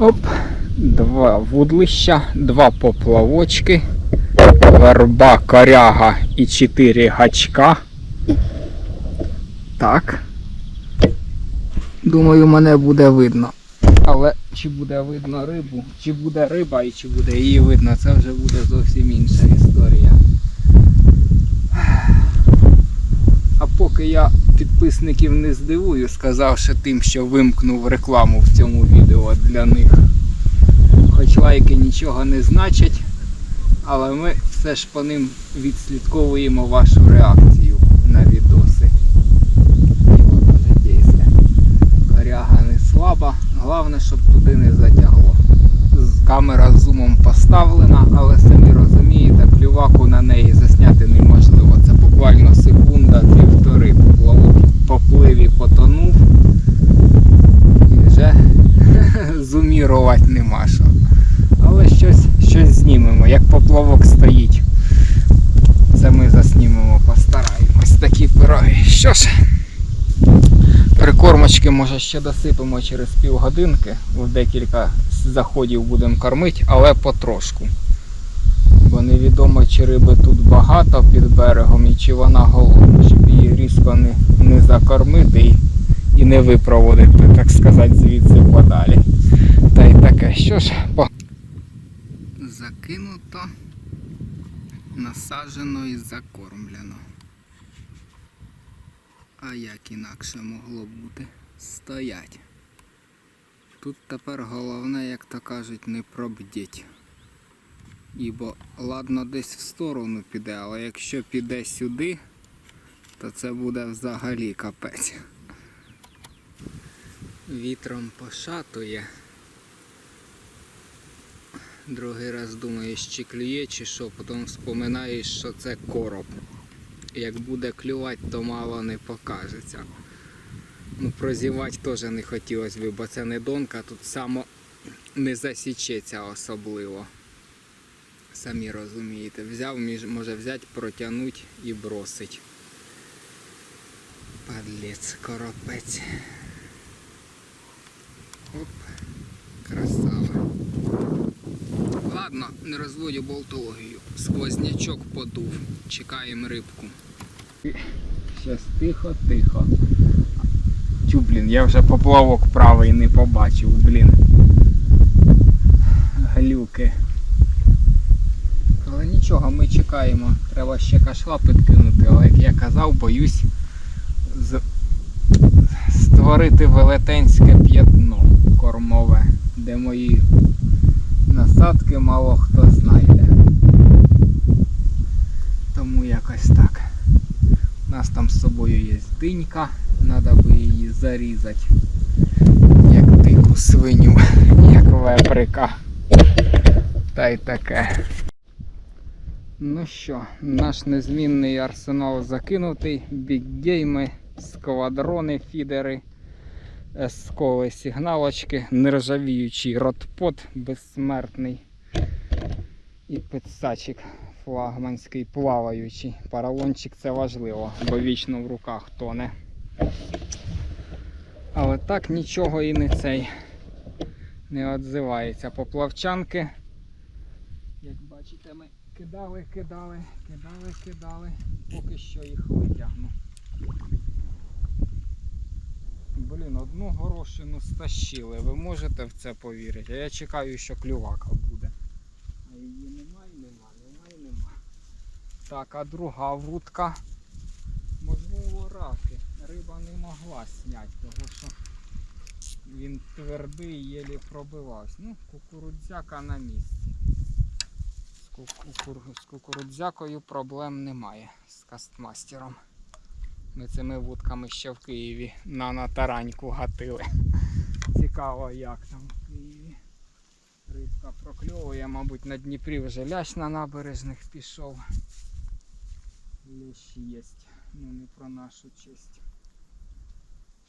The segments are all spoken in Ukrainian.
Оп, два вудлища, два поплавочки, верба, коряга і чотири гачка. Так. Думаю, мене буде видно. Але чи буде видно рибу, чи буде риба і чи буде її видно, це вже буде зовсім інша історія. А поки я підписників не здивую, сказавши тим, що вимкнув рекламу в цьому відео для них. Хоч лайки нічого не значать, але ми все ж по ним відслідковуємо вашу реакцію на відоси. Коряга не слаба, головне, щоб туди не затягло. Камера з зумом поставлена, але самі розумієте, клюваку на неї засняти неможливо. Це буквально секунда, півтори. Поплавок в потонув і вже зумірувати нема що. Але щось, щось знімемо, як поплавок стоїть. Це ми заснімемо, постараємось такі пироги. Що ж, прикормочки може ще досипемо через півгодинки. В декілька заходів будемо кормити, але потрошку. Бо невідомо, чи риби тут багато під берегом і чи вона голодна, щоб її різко не, не закормити і, не випроводити, так сказати, звідси подалі. Та й таке. Що ж, по... закинуто, насаджено і закормлено. А як інакше могло бути? Стоять. Тут тепер головне, як то кажуть, не пробдіть. Ібо ладно десь в сторону піде, але якщо піде сюди, то це буде взагалі капець. Вітром пошатує. Другий раз думаєш, чи клює, чи що, потім вспоминаєш, що це короб. Як буде клювати, то мало не покажеться. Ну, прозівати теж не хотілося б, бо це не донка, тут само не засічеться особливо. Самі розумієте, взяв, може взяти, протягнути і бросить. Падлець, коропець. Оп, красава. Ладно, не розводю болтологію. Сквознячок подув. Чекаємо рибку. Щас тихо, тихо. Тю, блін, я вже поплавок правий не побачив, блін. Глюки. Але нічого, ми чекаємо. Треба ще кашла підкинути, але як я казав, боюсь. Створити велетенське п'ятно кормове, де мої насадки мало хто знайде. Тому якось так. У нас там з собою є динька, треба би її зарізати. Як дику свиню, як веприка. Та й таке. Ну що, наш незмінний арсенал закинутий, бікгейми, сквадрони, фідери, есколи, сигналочки, нержавіючий ротпот безсмертний і підсачик флагманський плаваючий. Паралончик це важливо, бо вічно в руках тоне. Але так нічого і не цей не відзивається. Поплавчанки, як бачите, ми кидали, кидали, кидали, кидали, поки що їх витягну. Блін, одну горошину стащили. Ви можете в це повірити? Я чекаю, що клювака буде. А її немає, нема, немає, нема. Так, а друга вудка. Можливо, раки. Риба не могла зняти, тому що він твердий, єлі пробивався. Ну, кукурудзяка на місці. З кукурудзякою проблем немає з кастмастером. Ми цими вудками ще в Києві на, на тараньку гатили. Цікаво, як там в Києві. Рибка прокльовує, мабуть, на Дніпрі вже лящ на набережних пішов. Лящ є. Ну не про нашу честь.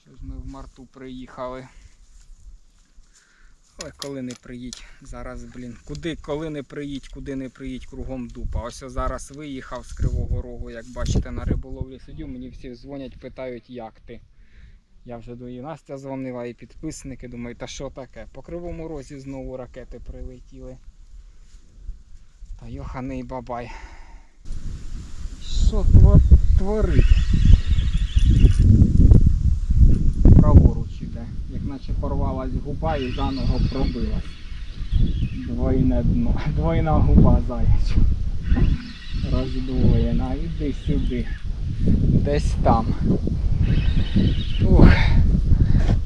Що ж ми в марту приїхали. Але коли не приїдь, зараз, блін, куди, коли не приїдь, куди не приїдь, кругом дупа. Ось я зараз виїхав з Кривого Рогу, як бачите, на риболовлі сидів, мені всі дзвонять, питають, як ти. Я вже до і Настя дзвонила, і підписники. Думаю, та що таке? По кривому розі знову ракети прилетіли. Та йоханий бабай. Що тво- творить? Наче порвалась губа і заново пробилась. Двойне дно, двойна губа заяча. Роздвоєна. Іди сюди. Десь там. Ух.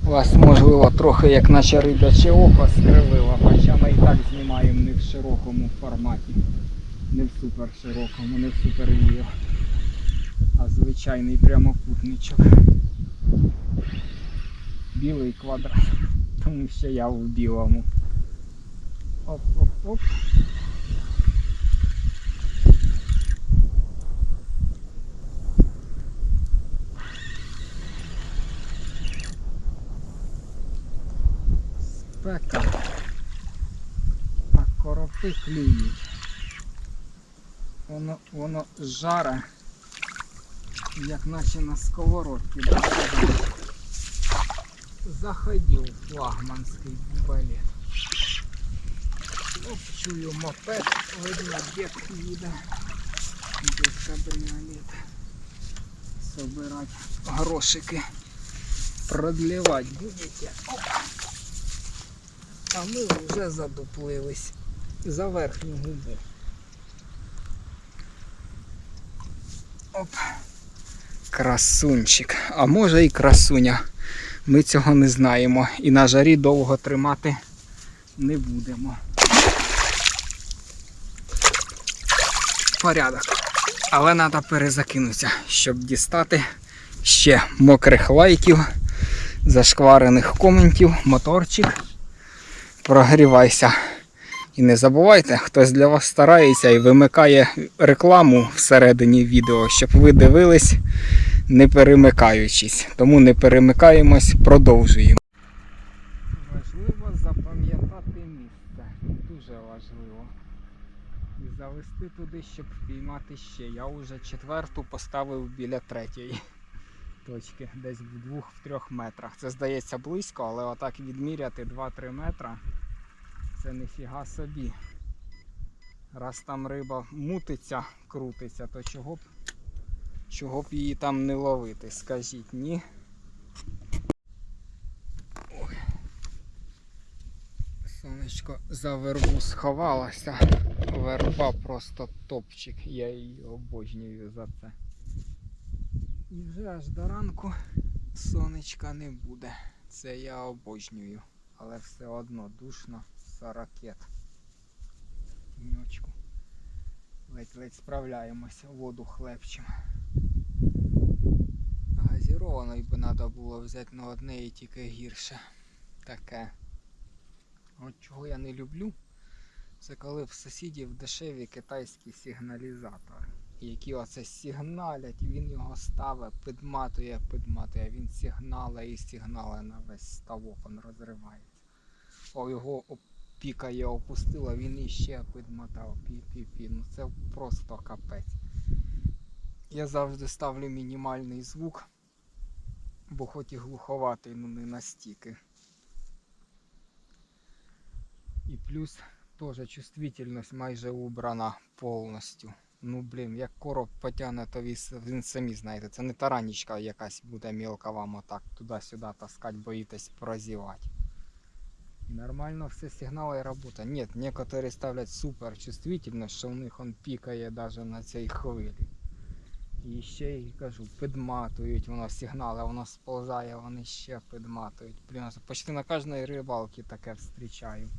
Вас можливо трохи як наче рибяче око скривило, хоча ми і так знімаємо не в широкому форматі. Не в супер широкому, не в супер відео. А звичайний прямокутничок. Білий квадрат. Тому що я в білому. Оп-оп-оп. Спека. А коропи клюють. Воно, воно жаре, як наче на сковородці. Да? Заходив флагманський балет. Оп, чую мопед, видно, дед їде. Дед кабріолет. Собирать грошики. Продлевать будете. Оп. А ми вже задуплились за верхню губу. Оп. Красунчик. А може і красуня. Ми цього не знаємо. І на жарі довго тримати не будемо. Порядок. Але треба перезакинутися, щоб дістати ще мокрих лайків, зашкварених коментів, моторчик. Прогрівайся. І не забувайте, хтось для вас старається і вимикає рекламу всередині відео, щоб ви дивились, не перемикаючись. Тому не перемикаємось, продовжуємо. Важливо запам'ятати місце. Дуже важливо. І завести туди, щоб впіймати ще. Я вже четверту поставив біля третьої точки, десь в двох-трьох метрах. Це здається близько, але отак відміряти 2-3 метра це ніфіга собі. Раз там риба мутиться, крутиться, то чого б, чого б її там не ловити, скажіть ні. Ой. Сонечко за вербу сховалося. Верба просто топчик, я її обожнюю за це. І вже аж до ранку сонечка не буде. Це я обожнюю. Але все одно душно за ракет. Ледь-ледь справляємося, воду хлебчим. Газірованої би треба було взяти на одне і тільки гірше. Таке. От чого я не люблю, це коли в сусідів дешеві китайські сигналізатори які оце сигналять, він його ставить, підматує, підматує, він сигнале і сигнале на весь ставок, він розривається. О, його пікає, опустила, він іще підмотав, пі-пі-пі. Ну це просто капець. Я завжди ставлю мінімальний звук, бо хоч і глуховатий, ну не настільки. І плюс теж чувствительність майже убрана повністю. Ну блін, як короб потягне, то він, самі знаєте, це не таранічка якась буде мілка вам отак туди-сюди таскати, боїтесь прозівати. І нормально все сигнали і робота. Ні, некоторі ставлять супер чувствительність, що у них он пікає навіть на цій хвилі. І ще й кажу, підматують воно сигнали, воно сползає, вони ще підматують. Блін, почти на кожній рибалці таке зустрічаю.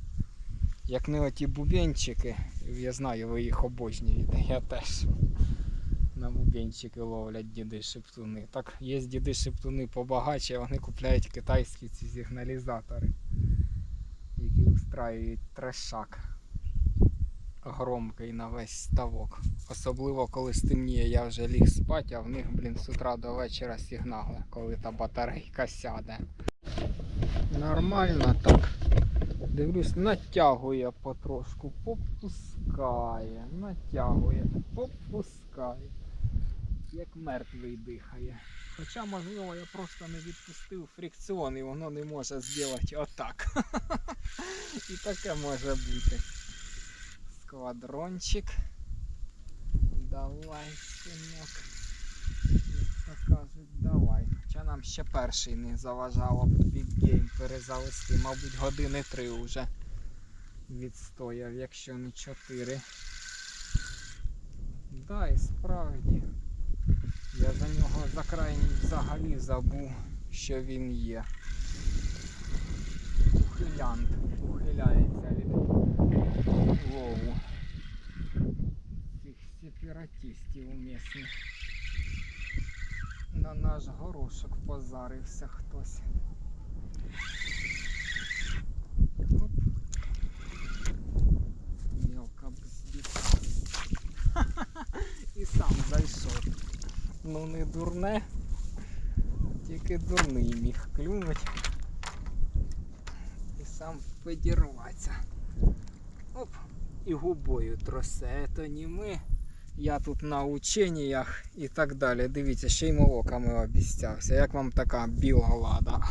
Як не оті бубенчики, я знаю, ви їх обожнюєте, я теж. На бубенчики ловлять діди шептуни. Так, є діди шептуни побагаче, вони купляють китайські ці сигналізатори, які устраюють трешак громкий на весь ставок. Особливо коли стемніє, я вже ліг спати, а в них, блін, з утра до вечора сигнали, коли та батарейка сяде. Нормально так. Дивлюсь, натягує потрошку, попускає, натягує, попускає. Як мертвий дихає. Хоча, можливо, я просто не відпустив фрикціон і воно не може зробити отак. І таке може бути. Сквадрончик. Давай, синок. Як то кажуть, давай. Хоча нам ще перший не заважало бікгейм перезавести. Мабуть, години три вже відстояв, якщо не чотири. Да, і справді. Я за нього за крайній взагалі забув, що він є. Ухилянт. Ухиляється від лову. Цих сепаратистів умісних. На наш горошок позарився хтось. Оп. Мелко бздіт. І сам зайшов. Ну не дурне. Тільки дурний міг клюнуть. І сам підірватися. Оп. І губою тросе, то не ми. Я тут на ученнях і так далі. Дивіться, ще й молоками обіцявся. Як вам така біла лада?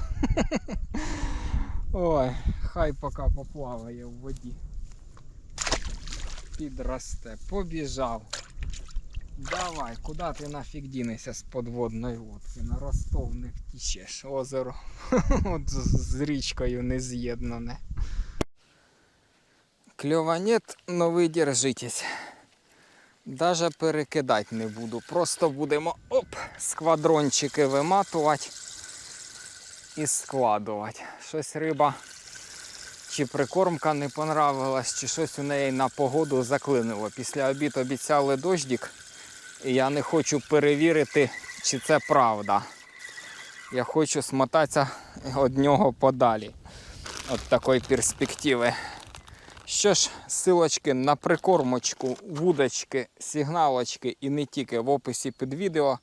Ой, хай поки поплаває в воді. Підросте. Побіжав. Давай, куди ти нафіг дінешся з подводної лодки? На Ростов не втічеш. Озеро От з річкою не з'єднане. Кльова нет, но ви держитесь. Даже перекидати не буду. Просто будемо оп, сквадрончики виматувати і складувати. Щось риба чи прикормка не понравилась, чи щось у неї на погоду заклинило. Після обід обіцяли дощик, і я не хочу перевірити, чи це правда. Я хочу смотатися від нього подалі. От такої перспективи. Що ж, силочки на прикормочку, вудочки, сигналочки і не тільки в описі під відео.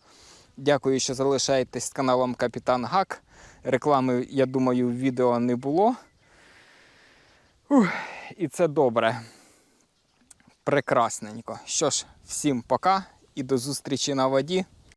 Дякую, що залишаєтесь з каналом Капітан Гак. Реклами, я думаю, в відео не було. Ух, і це добре. Прекрасненько. Що ж, всім пока і до зустрічі на воді.